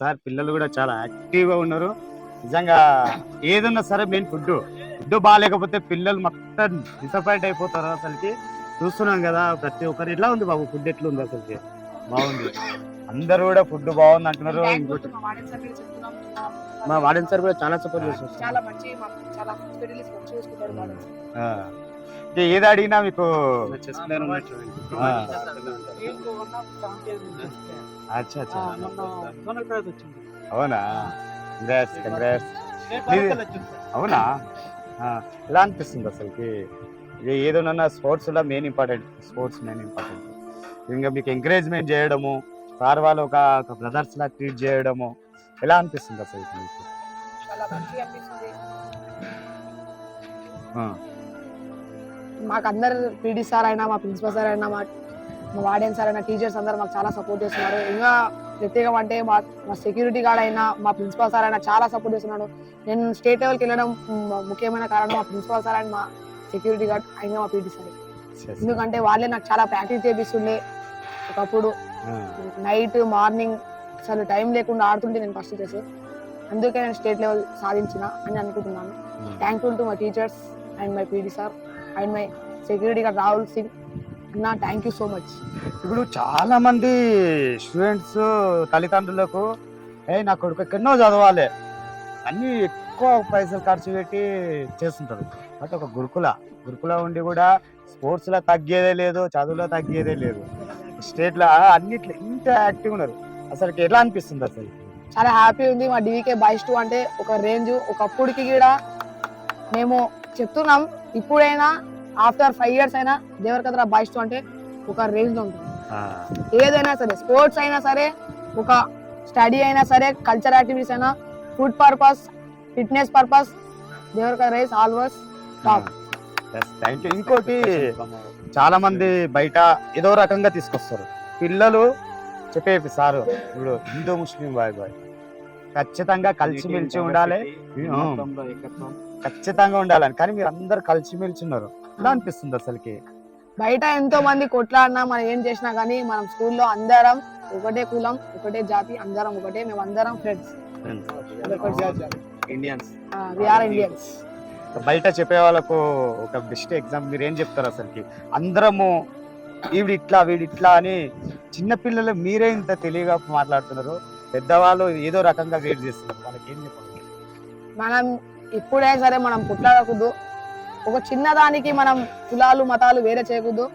Sir పిల్లలు కూడా చాలా యాక్టివ్గా ఉన్నారు. నిజంగా ఏదన్నా సరే మెయిన్ ఫుడ్ ఫుడ్ బాగాలేకపోతే పిల్లలు మొత్తం డిసప్పాయింట్ అయిపోతారు అసలుకి. చూస్తున్నాం కదా ప్రతి ఒక్కరు. ఎట్లా ఉంది బాబు ఫుడ్ ఎట్లా ఉంది అసలుకి? బాగుంది. అందరూ కూడా ఫుడ్ బాగుంది అంటున్నారు. ఇంకోటి మా వార్డెన్ సార్ కూడా చాలా సపోర్ట్ చేస్తారు. ఏది అడిగినా మీకు? అచ్చా అవునా? Congrats congrats. అవునా? ఎలా అనిపిస్తుంది అసలుకి? ఏదైనా స్పోర్ట్స్లో main important sports main important ఇంకా మీకు ఎంకరేజ్మెంట్ చేయడము సార్ వాళ్ళు ఒక ఒక బ్రదర్స్ లా ట్రీట్ చేయడము ఎలా అనిపిస్తుంది అసలు మీకు? మాకు అందరు పీడీ సార్ అయినా మా ప్రిన్సిపల్ సార్ అయినా మా మా వార్డెన్ సార్ అయినా టీచర్స్ అందరూ మాకు చాలా సపోర్ట్ చేస్తున్నారు. ఇంకా ప్రత్యేకం అంటే మా మా సెక్యూరిటీ గార్డ్ అయినా మా ప్రిన్సిపల్ సార్ అయినా చాలా సపోర్ట్ చేస్తున్నాడు నేను స్టేట్ లెవెల్కి వెళ్ళడం ముఖ్యమైన కారణం మా ప్రిన్సిపల్ సార్ అండ్ మా సెక్యూరిటీ గార్డ్ అయినా మా పీటీ సార్. ఎందుకంటే వాళ్ళే నాకు చాలా ప్రాక్టీస్ చేపిస్తుండే ఒకప్పుడు. నైట్ మార్నింగ్ అసలు టైం లేకుండా ఆడుతుంటే నేను ఫస్ట్ చేసి. అందుకే నేను స్టేట్ లెవెల్ సాధించిన అని అనుకుంటున్నాను. Thankful to my teachers and my PD sir. And my security guard Rahul Singh. అన్న థ్యాంక్ యూ సో మచ్ ఇప్పుడు చాలా మంది స్టూడెంట్స్ తల్లిదండ్రులకు ఏ నా కొడుకు ఎక్కడో చదవాలి. అన్ని ఎక్కువ పైసలు ఖర్చు పెట్టి చేస్తుంటారు. బట్ ఒక గురుకుల గురుకుల ఉండి కూడా స్పోర్ట్స్లో తగ్గేదే లేదు చదువులో తగ్గేదే లేదు. స్టేట్లో అన్నిట్లో ఇంత యాక్టివ్ ఉన్నారు. అసలు ఎట్లా అనిపిస్తుంది అసలు? చాలా హ్యాపీ ఉంది. మా డివికే బాయ్స్ టూ అంటే ఒక రేంజ్ ఒకప్పుడుకి కూడా మేము చెప్తున్నాం ఇప్పుడైనా ఆఫ్టర్ ఫైవ్ ఇయర్స్ అయినా దేవరకద్ర బాయ్స్ టూ అంటే ఒక రేంజ్లో ఉంటుంది ఏదైనా సరే స్పోర్ట్స్ అయినా సరే ఒక స్టడీ అయినా సరే కల్చర్ యాక్టివిటీస్ అయినా food purpose fitness purpose Devarakadra race always top yes, thank you. ఇంకోటి చాలా మంది బయట ఏదో రకంగా తీసుకొస్తారు. పిల్లలు చెప్పేవి సారు ఇప్పుడు హిందూ ముస్లిం బాయ్ బాయ్. ఖచ్చితంగా కలిసిమెలిసి ఉండాలి. ఖచ్చితంగా ఉండాలని. కానీ మీరు అందరు కలిసిమెలిసి ఉన్నారు ఎలా అనిపిస్తుంది అసలుకి? బయట ఎంతో మంది కొట్లాడినా మనం ఏం చేసినా కానీ మనం స్కూల్లో అందరం ఒకటే కులం ఒకటే జాతి అందరం ఒకటే మేము అందరం ఫ్రెండ్స్ ఇండియన్స్ విఆర్ ఇండియన్స్ బయట చెప్పే వాళ్ళకు ఒక బెస్ట్ ఎగ్జామ్ మీరు ఏం చెప్తారు అసలుకి? అందరము వీడి ఇట్లా వీడి ఇట్లా అని చిన్న పిల్లలు మీరే ఇంత తెలియగా మాట్లాడుతున్నారు. పెద్దవాళ్ళు ఏదో రకంగా వెయిట్ చేస్తున్నారు. వాళ్ళకి ఏం చెప్పాలి? మనం ఎప్పుడైనా సరే మనం కొట్లాడకూడదు ఒక చిన్నదానికి మనం కులాలు మతాలు వేరే చేయకూడదు.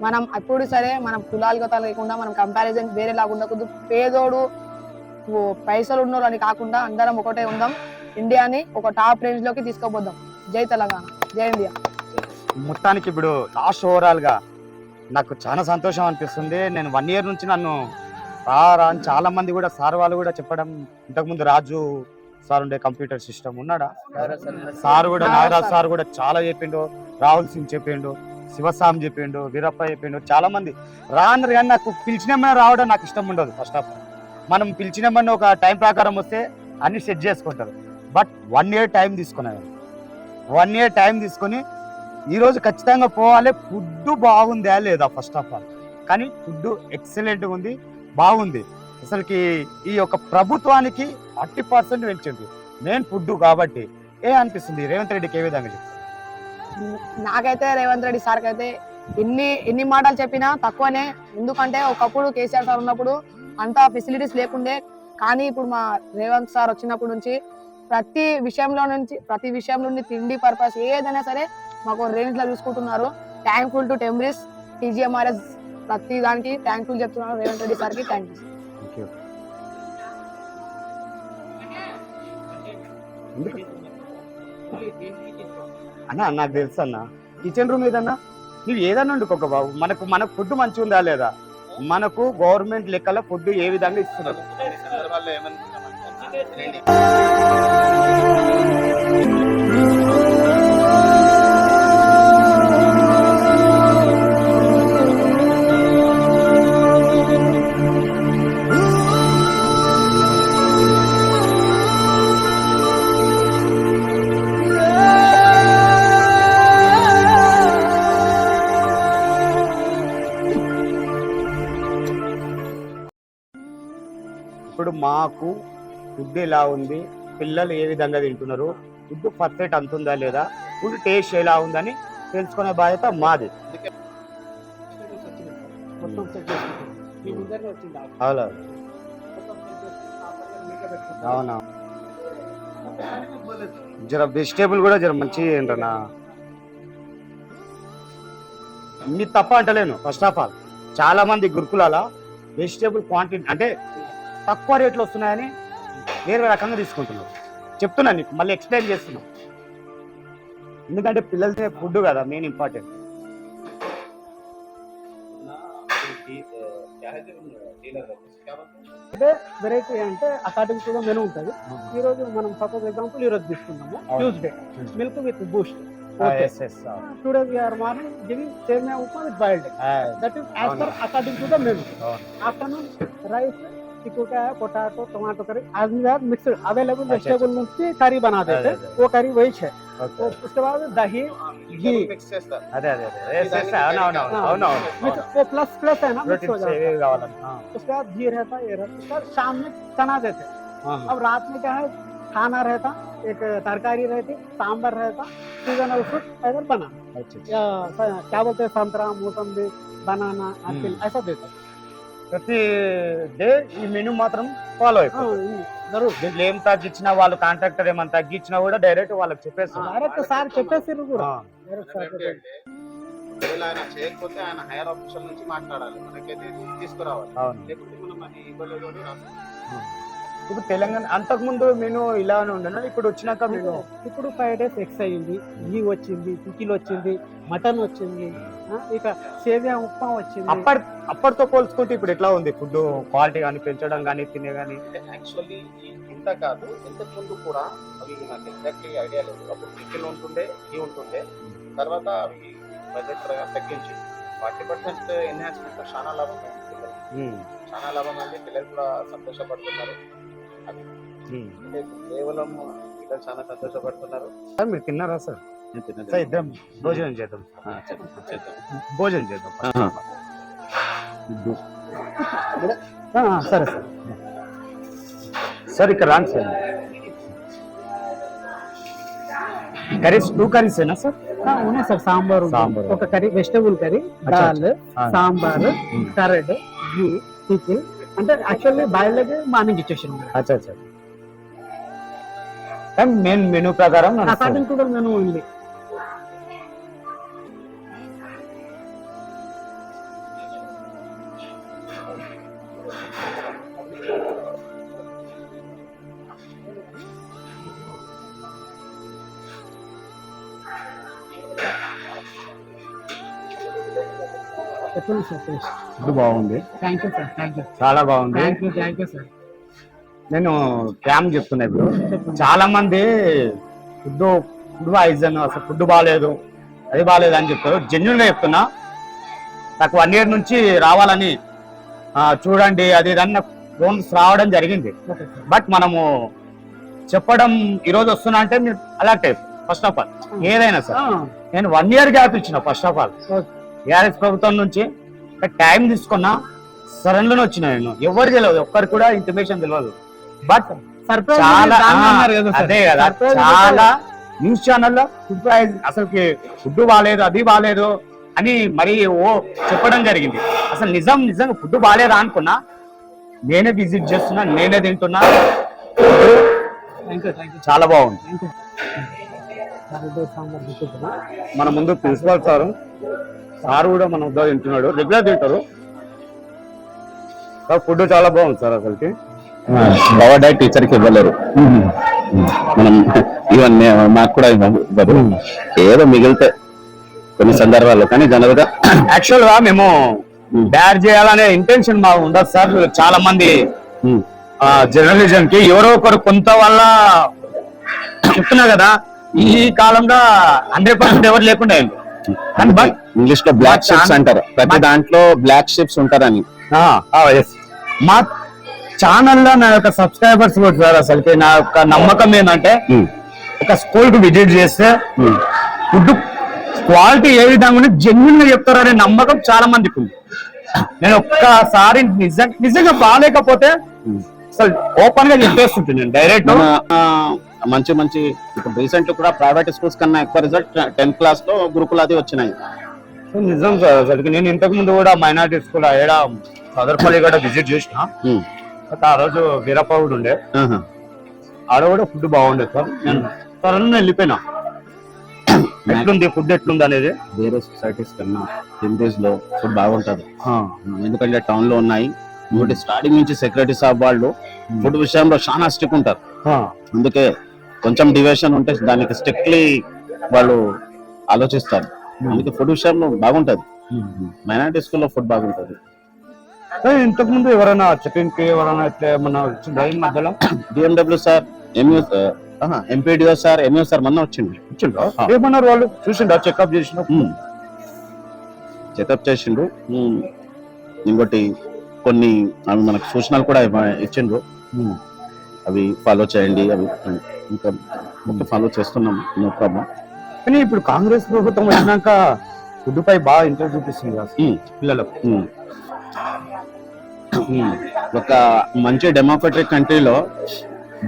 మనం ఎప్పుడు సరే మనం కులాలు గతాలు లేకుండా మనం కంపారిజన్ వేరే ఉండకూడదు. పేదోడు పైసలు ఉన్నోళ్ళు అని కాకుండా అందరం ఒకటే ఉందాం. ఇండియాని ఒక టాప్ రేంజ్లోకి తీసుకుపోదాం. జై తెలంగాణ జై ఇండియా. మొత్తానికి ఇప్పుడు లాస్ట్ ఓవరాల్గా నాకు చాలా సంతోషం అనిపిస్తుంది. నేను వన్ ఇయర్ నుంచి నన్ను సార్ అని చాలా మంది కూడా సార్ వాళ్ళు కూడా చెప్పడం ఇంతకుముందు రాజు సార్ ఉండే కంప్యూటర్ సిస్టమ్ ఉన్నాడా? సార్ కూడా నాగరాజ్ సార్. కూడా చాలా చెప్పిండు రాహుల్ సింగ్ చెప్పిండు శివస్వామి చెప్పిండు వీరప్ప చెప్పిండు చాలా మంది. రాను కానీ నాకు పిలిచినమని రావడం నాకు ఇష్టం ఉండదు ఫస్ట్ ఆఫ్ ఆల్ మనం పిలిచినమని ఒక టైం ప్రకారం వస్తే అన్ని సెట్ చేసుకుంటారు. బట్ వన్ ఇయర్ టైం తీసుకున్నాను వన్ ఇయర్ టైం తీసుకొని ఈరోజు ఖచ్చితంగా పోవాలి ఫుడ్ బాగుందా లేదా ఫస్ట్ ఆఫ్ ఆల్ కానీ ఫుడ్ ఎక్సలెంట్గా ఉంది. బాగుంది. అసలుకి ఈ యొక్క ప్రభుత్వానికి థర్టీ పర్సెంట్ పెంచింది మెయిన్ ఫుడ్ కాబట్టి ఏ అనిపిస్తుంది? రేవంత్ రెడ్డికి ఏ విధంగా నాకైతే రేవంత్ రెడ్డి సార్కి అయితే ఎన్ని ఎన్ని మాటలు చెప్పినా తక్కువనే. ఎందుకంటే ఒకప్పుడు కేసీఆర్ సార్ ఉన్నప్పుడు అంత ఫెసిలిటీస్ లేకుండే. కానీ ఇప్పుడు మా రేవంత్ సార్ వచ్చినప్పటి నుంచి ప్రతి విషయంలో నుంచి ప్రతి విషయం నుండి తిండి పర్పస్ ఏదైనా సరే మాకు రేంజ్లో చూసుకుంటున్నారు థ్యాంక్ఫుల్ టు టెంబ్రిస్ టీజీఎంఆర్ఎస్ ప్రతి దానికి థ్యాంక్ఫుల్ చెప్తున్నాను. రేవంత్ రెడ్డి సార్కి థ్యాంక్ యూ అన్నా అన్న నాకు తెలుసు అన్న. కిచెన్ రూమ్ ఏదన్నా? నువ్వు ఏదన్నా వండుకోక బాబు. మనకు మనకు ఫుడ్ మంచిగా ఉందా లేదా? మనకు గవర్నమెంట్ లెక్కల ఫుడ్ ఏ విధంగా ఇస్తున్నారు? మాకు ఫుడ్ ఎలా ఉంది? పిల్లలు ఏ విధంగా తింటున్నారు? ఫుడ్ పర్ఫెక్ట్ అంతుందా లేదా? ఫుడ్ టేస్ట్ ఎలా ఉందని తెలుసుకునే బాధ్యత మాది. అవునా? జర వెజిటేబుల్ కూడా జర మంచి ఏంటన్నా మీ తప్ప అంటలేను. ఫస్ట్ ఆఫ్ ఆల్ చాలా మంది గురుకులాల వెజిటేబుల్ క్వాంటిటీ అంటే తక్కువ రేట్లు వస్తున్నాయని వేరే రకంగా తీసుకుంటున్నారు చెప్తున్నా నీకు మళ్ళీ ఎక్స్ప్లెయిన్ చేస్తున్నా. ఎందుకంటే పిల్లలు తినే ఫుడ్ కదా మెయిన్ ఇంపార్టెంట్ అంటే వెరైటీ అంటే అకార్డింగ్ టు మెనూ ఉంటుంది. ఈ రోజు మనం సపోజ్ ఎగ్జాంపుల్ ఈ రోజు తీసుకున్నాము. Tuesday milk with Boost today we are morning giving semiya upma with boiled that is as per according to the menu afternoon rice को क्या है पोटैटो टमाटो करी आज भी यार मिक्सर अवेलेबल वेजिटेबल मिलती करी बना देते हैं वो करी वही है तो उसके बाद दही घी अरे अरे ऐसे ऐसे आओ ना आओ ना मिक्स वो प्लस प्लस है ना मिक्स हो जाता है हाँ उसके बाद घी रहता ये रहता। है शाम में चना देते। हैं अब रात में क्या है खाना रहता एक तरकारी रहती सांबर रहता सीजनल फ्रूट अगर बना अच्छा क्या बोलते हैं संतरा मौसम मौसम्बी बनाना आपके ऐसा देते। ప్రతి డే ఈ మెనూ మాత్రం ఫాలో అయిపోతుంది. దీంట్లో ఏం తగ్గించినా వాళ్ళు కాంట్రాక్టర్ ఏమైనా తగ్గించినా కూడా డైరెక్ట్ వాళ్ళకి చెప్పేస్తారు. సార్ చెప్పేసారు కూడా. చేయకపోతే ఆయన హైయర్ ఆఫీసర్ నుంచి మాట్లాడాలి. తీసుకురావాలి. ఇప్పుడు తెలంగాణ అంతకు ముందు మెనూ ఇలానే ఉండను. ఇప్పుడు వచ్చినాక మెనూ ఇప్పుడు ఫైవ్ డేస్ ఎక్స్ అయ్యింది. ఘీ వచ్చింది పికిల్ వచ్చింది మటన్ వచ్చింది ఇక సేమియా ఉప్మా వచ్చింది. అప్పటి అప్పటితో పోల్చుకుంటే ఇప్పుడు ఎట్లా ఉంది? ఫుడ్ క్వాలిటీ కానీ పెంచడం కానీ తినే కానీ అంటే యాక్చువల్లీ ఇంత కాదు. ఇంతకు ముందు కూడా అవి నాకు ఎగ్జాక్ట్లీ ఐడియా లేదు. అప్పుడు పికిల్ ఉంటుండే ఘీ ఉంటుండే. తర్వాత అవి బడ్జెట్ ప్రకారం తగ్గించి ఫార్టీ పర్సెంట్ ఎన్హాన్స్మెంట్ చాలా లాభం. చాలా లాభం ఉంది పిల్లలు కూడా సంతోషపడుతున్నారు. అంటే కేవలం పిల్లలు చాలా సంతోషపడుతున్నారు. సార్ మీరు తిన్నారా సార్? సార్ ఇద్దరం భోజనం చేద్దాం. భోజనం చేద్దాం. సరే సార్. సార్ ఇక్కడ రాండి సార్. కర్రీస్ టూ కర్రీస్ ఏనా సార్? ఉన్నాయి సార్ సాంబార్ ఉంది. సాంబార్. ఒక curry vegetable curry dal. Sambar. Curd ghee pickle. అంటే యాక్చువల్లీ బాయిల్డ్ మార్నింగ్ ఇచ్చేసాను అచ్చా అచ్చా. కానీ మెయిన్ మెనూ ప్రకారం నడుస్తుంది. అకార్డింగ్ టు ద మెనూ ఉంది. సార్ ఫుడ్ బాగుంది. Thank you sir thank you చాలా బాగుంది. Thank you thank you sir నేను క్యామ్ చెప్తున్నా ఇప్పుడు. చాలా మంది ఫుడ్ ఫుడ్ పాయిజన్ అసలు ఫుడ్ బాగాలేదు అది బాగాలేదు అని చెప్తారు. జెన్యున్గా చెప్తున్నా. నాకు వన్ ఇయర్ నుంచి రావాలని చూడండి అది ఇది అన్న ఫోన్స్ రావడం జరిగింది. బట్ మనము చెప్పడం ఈ రోజు వస్తున్నా అంటే మీరు అలర్ట్ అయిపోయి ఫస్ట్ ఆఫ్ ఆల్ ఏదైనా సార్. నేను వన్ ఇయర్ గ్యాప్ ఇచ్చిన ఫస్ట్ ఆఫ్ ఆల్. టీఆర్ఎస్ ప్రభుత్వం నుంచి టైం తీసుకున్నా సడన్లోనే వచ్చిన నేను. ఎవరు తెలియదు ఒక్కరు కూడా ఇంటిమేషన్ తెలియదు బట్ సర్ప్రైజ్ చాలా అదే కదా చాలా న్యూస్ ఛానల్లో ఫుడ్ ప్రైస్ అసలుకి ఫుడ్ బాగాలేదు అది బాగాలేదు అని మరి ఓ చెప్పడం జరిగింది. అసలు నిజం నిజంగా ఫుడ్ బాగాలేదా అనుకున్నా నేనే విజిట్ చేస్తున్నా నేనే తింటున్నా. చాలా బాగుంది. మన ముందు ప్రిన్సిపాల్ సార్. సార్ కూడా మన తింటున్నాడు. రెగ్యులర్ తింటారు. సార్ ఫుడ్ చాలా బాగుంది సార్ అసలుకి. బాబా డైట్ టీచర్కి ఇవ్వలేరు మనం ఈవెన్ మాకు కూడా ఇవ్వరు ఏదో మిగిలితే కొన్ని సందర్భాల్లో. కానీ జనరల్గా యాక్చువల్గా మేము. బ్యార్ చేయాలనే ఇంటెన్షన్ మాకు ఉండదు సార్. చాలా మంది జర్నలిజం కి ఎవరో ఒకరు కొంత వల్ల చెప్తున్నా కదా ఈ కాలంలో హండ్రెడ్ పర్సెంట్ ఎవరు లేకుండా. కానీ బట్ ఇంగ్లీష్లో బ్లాక్ షిప్స్ అంటారు. ప్రతి దాంట్లో బ్లాక్ షిప్స్ ఉంటారని. మా ఛానల్లో నా యొక్క సబ్స్క్రైబర్స్ కూడా సార్ అసలుకి నా యొక్క నమ్మకం ఏంటంటే ఒక స్కూల్కు విజిట్ చేస్తే ఫుడ్ క్వాలిటీ ఏ విధంగా ఉంది జెన్యున్గా చెప్తారనే నమ్మకం చాలా మందికి ఉంది. నేను ఒక్కసారి నిజం నిజంగా బాగాలేకపోతే అసలు ఓపెన్గా చెప్పేస్తుంటే నేను డైరెక్ట్ మంచి మంచి ఇప్పుడు రీసెంట్ కూడా ప్రైవేట్ స్కూల్స్ కన్నా ఎక్కువ రిజల్ట్ టెన్త్ క్లాస్లో గురుకులు అది వచ్చినాయి. నిజం సార్ అసలు నేను ఇంతకు ముందు కూడా మైనార్టీ స్కూల్ ఏడా సదర్పల్లి కూడా విజిట్ చేసిన. అయితే ఆ రోజు వీరప్పవుడు ఉండే. ఆహా. ఆడ కూడా ఫుడ్ బాగుండేది సార్. నేను సడన్ వెళ్ళిపోయినా. ఎట్లుంది ఫుడ్ ఎట్లుంది అనేది? వేరే సొసైటీస్ కన్నా హిందీస్లో ఫుడ్ బాగుంటది. ఎందుకంటే టౌన్లో ఉన్నాయి. ఇంకోటి స్టార్టింగ్ నుంచి సెక్రటరీ సాబ్ వాళ్ళు ఫుడ్ విషయంలో చాలా స్ట్రిక్ ఉంటారు. అందుకే కొంచెం డివిషన్ ఉంటే దానికి స్ట్రిక్ట్లీ వాళ్ళు ఆలోచిస్తారు. అందుకే ఫుడ్ విషయంలో బాగుంటది. మైనారిటీ స్కూల్లో ఫుడ్ బాగుంటది. ఇంతకు ముందు ఎవరైనా చికెన్కి ఎవరైనా ఇట్లా ఏమన్నా వచ్చిందా ఈ మధ్యలో? BMW sir MU MPDO sir MU sir మొన్న వచ్చింది వచ్చిండ్రా ఏమన్నారు వాళ్ళు? చూసిండా? చెకప్ చేసిన చెకప్ చేసిండు. ఇంకోటి కొన్ని అవి మనకు సూచనలు కూడా ఇచ్చిండ్రు అవి ఫాలో చేయండి అవి ఇంకా ఫాలో చేస్తున్నాం నో ప్రాబ్లం. కానీ ఇప్పుడు కాంగ్రెస్ ప్రభుత్వం వచ్చినాక ఫుడ్ పై బాగా ఇంట్రెస్ట్ చూపిస్తుంది కదా. పిల్లలకు. ఒక మంచి డెమోక్రటిక్ కంట్రీలో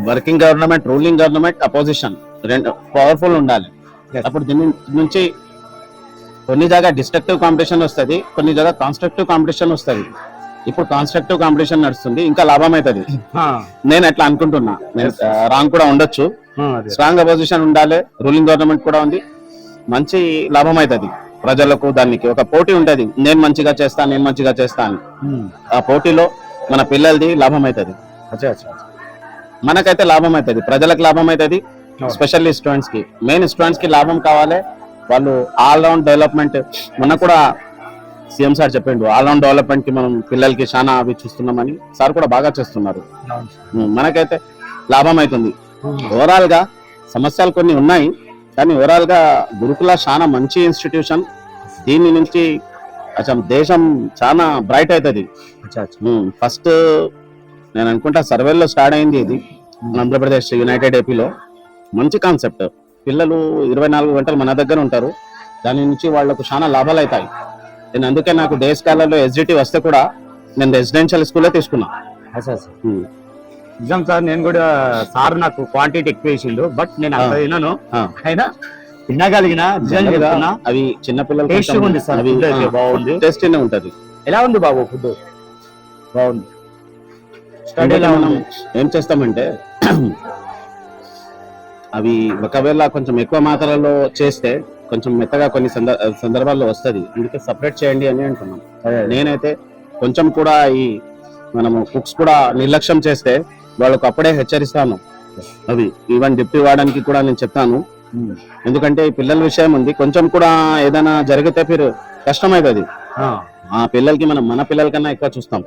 working government ruling government opposition రెండు పవర్ఫుల్ ఉండాలి. అప్పుడు దీని నుంచి కొన్ని జాగా డిస్ట్రక్టివ్ కాంపిటీషన్ వస్తుంది కొన్ని జాగా కాన్స్ట్రక్టివ్ కాంపిటీషన్ వస్తుంది. ఇప్పుడు కాన్స్ట్రక్టివ్ కాంపిటీషన్ నడుస్తుంది ఇంకా లాభం అవుతుంది నేను అట్లా అనుకుంటున్నా. నేను రాంగ్ కూడా ఉండొచ్చు. స్ట్రాంగ్ అపోజిషన్ ఉండాలి రూలింగ్ గవర్నమెంట్ కూడా ఉంది. మంచి లాభం అవుతుంది ప్రజలకు దానికి. ఒక పోటీ ఉంటది నేను మంచిగా చేస్తా నేను మంచిగా చేస్తా అని. ఆ పోటీలో మన పిల్లలది లాభం అవుతుంది మనకైతే లాభం అవుతుంది ప్రజలకు లాభం అవుతుంది. స్పెషల్లీ స్టూడెంట్స్కి. మెయిన్ స్టూడెంట్స్కి లాభం కావాలి వాళ్ళు ఆల్ రౌండ్ డెవలప్మెంట్ మొన్న కూడా సీఎం సార్ చెప్పిండు ఆల్ రౌండ్ డెవలప్మెంట్కి మనం పిల్లలకి చాలా అవి చూస్తున్నామని సార్ కూడా బాగా చేస్తున్నారు. మనకైతే లాభం అవుతుంది. ఓవరాల్గా సమస్యలు కొన్ని ఉన్నాయి కానీ ఓవరాల్గా గురుకుల చాలా మంచి ఇన్స్టిట్యూషన్ దీని నుంచి అసలు దేశం చాలా బ్రైట్ అవుతుంది. ఫస్ట్ నేను అనుకుంటా సర్వేలో స్టార్ట్ అయింది ఇది ఆంధ్రప్రదేశ్ యునైటెడ్ ఏపీలో మంచి కాన్సెప్ట్ పిల్లలు ఇరవై నాలుగు గంటలు మన దగ్గర ఉంటారు. దాని నుంచి వాళ్ళకు చాలా లాభాలు అవుతాయి. నేను అందుకే నాకు డే స్కాలర్లో ఎస్డిటి వస్తే కూడా నేను రెసిడెన్షియల్ స్కూల్లో తీసుకున్నా ఉమ్. నిజం సార్ నేను కూడా సార్ నాకు క్వాంటిటీ ఎక్కువ వేసిండు బట్ నేను అంత. తినను ఆ. అయినా తినగలిగిన అవి చిన్న పిల్లలు Tasty ఉంది సార్, అయితే బాగుంది. టేస్టీనే ఉంటది ఎలా ఉంది బాబు ఫుడ్ బాగుంది స్టడీ మనం ఏం చేస్తామంటే అవి ఒకవేళ కొంచెం ఎక్కువ మాత్రలో చేస్తే కొంచెం మెత్తగా కొన్ని సంద- సందర్భాల్లో వస్తది. అందుకే సపరేట్ చేయండి అని అంటున్నాం నేనైతే కొంచెం కూడా ఈ మనము కుక్స్ కూడా నిర్లక్ష్యం చేస్తే వాళ్ళకు అప్పుడే హెచ్చరిస్తాను. అవి ఈవెన్ డిప్టీ వాడడానికి కూడా నేను చెప్తాను ఎందుకంటే ఈ పిల్లల విషయం ఉంది. కొంచెం కూడా ఏదైనా జరిగితే మీరు కష్టమవుతుంది ఆ. ఆ పిల్లలకి మనం మన పిల్లల కన్నా ఎక్కువ చూస్తాం.